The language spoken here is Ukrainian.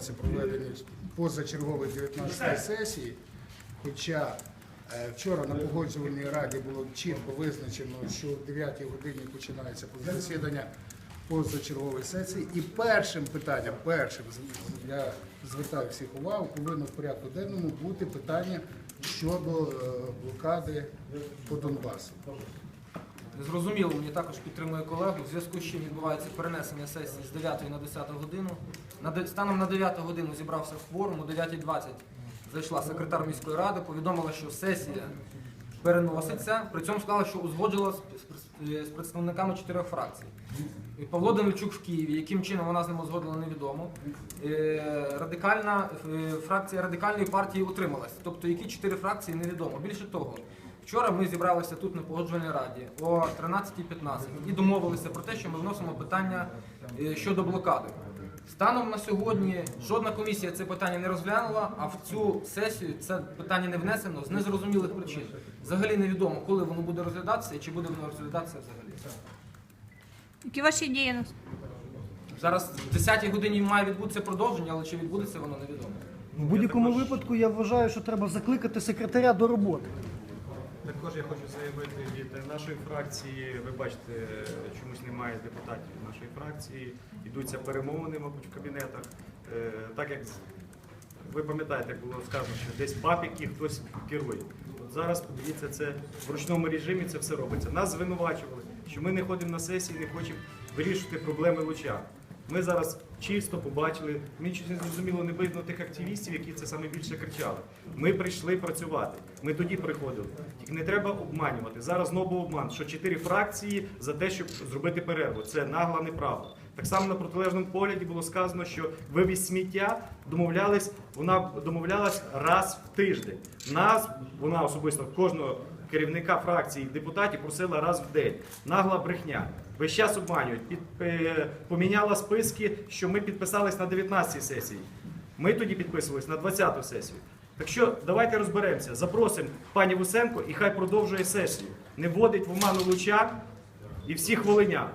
відбувається проведення позачергової 19 сесії. Хоча е, вчора на погоджувальній раді було чітко визначено, що в 9 годині починається засідання позачергової сесії. І першим питанням, першим я звертаю всіх увагу, повинно в порядку денному бути питання щодо е, блокади по Донбасу. Зрозуміло, мені також підтримує колегу. В зв'язку з чим відбувається перенесення сесії з 9 на 10 годину. Станом на 9 годину зібрався кворум, о 9.20 зайшла секретар міської ради, повідомила, що сесія переноситься. При цьому сказала, що узгоджила з, представниками чотирьох фракцій. Павло Данильчук в Києві, яким чином вона з ним узгодила, невідомо. Е, Радикальна е, фракція радикальної партії утрималась. Тобто, які чотири фракції невідомо. Більше того, вчора ми зібралися тут на погоджувальній раді о 13.15 і домовилися про те, що ми вносимо питання е, щодо блокади. Станом на сьогодні жодна комісія це питання не розглянула, а в цю сесію це питання не внесено з незрозумілих причин. Взагалі невідомо, коли воно буде розглядатися і чи буде воно розглядатися взагалі. Які ваші ідеї Зараз в 10-й годині має відбутися продовження, але чи відбудеться воно невідомо. В будь-якому випадку я вважаю, що треба закликати секретаря до роботи. Також я хочу заявити від нашої фракції. Ви бачите, чомусь немає депутатів нашої фракції. Йдуться перемовини, мабуть, в кабінетах. Е, Так як ви пам'ятаєте, як було сказано, що десь папіки хтось керує. От зараз подивіться, це в ручному режимі це все робиться. Нас звинувачували, що ми не ходимо на сесії, не хочемо вирішувати проблеми луча. Ми зараз чисто побачили, мені не зрозуміло, не видно тих активістів, які це саме більше кричали. Ми прийшли працювати. Ми тоді приходили. Тільки не треба обманювати. Зараз знову обман, що чотири фракції за те, щоб зробити перерву. Це нагла неправда. Так само на протилежному погляді було сказано, що вивіз сміття домовлялись, вона домовлялась раз в тиждень. Нас, вона особисто кожного керівника фракції депутатів просила раз в день. Нагла брехня. Весь час обманюють. Під, е, поміняла списки, що ми підписались на 19-й сесії. Ми тоді підписувались на 20-ту сесію. Так що давайте розберемося. Запросимо пані Вусенко і хай продовжує сесію. Не вводить в оману луча і всіх волинян.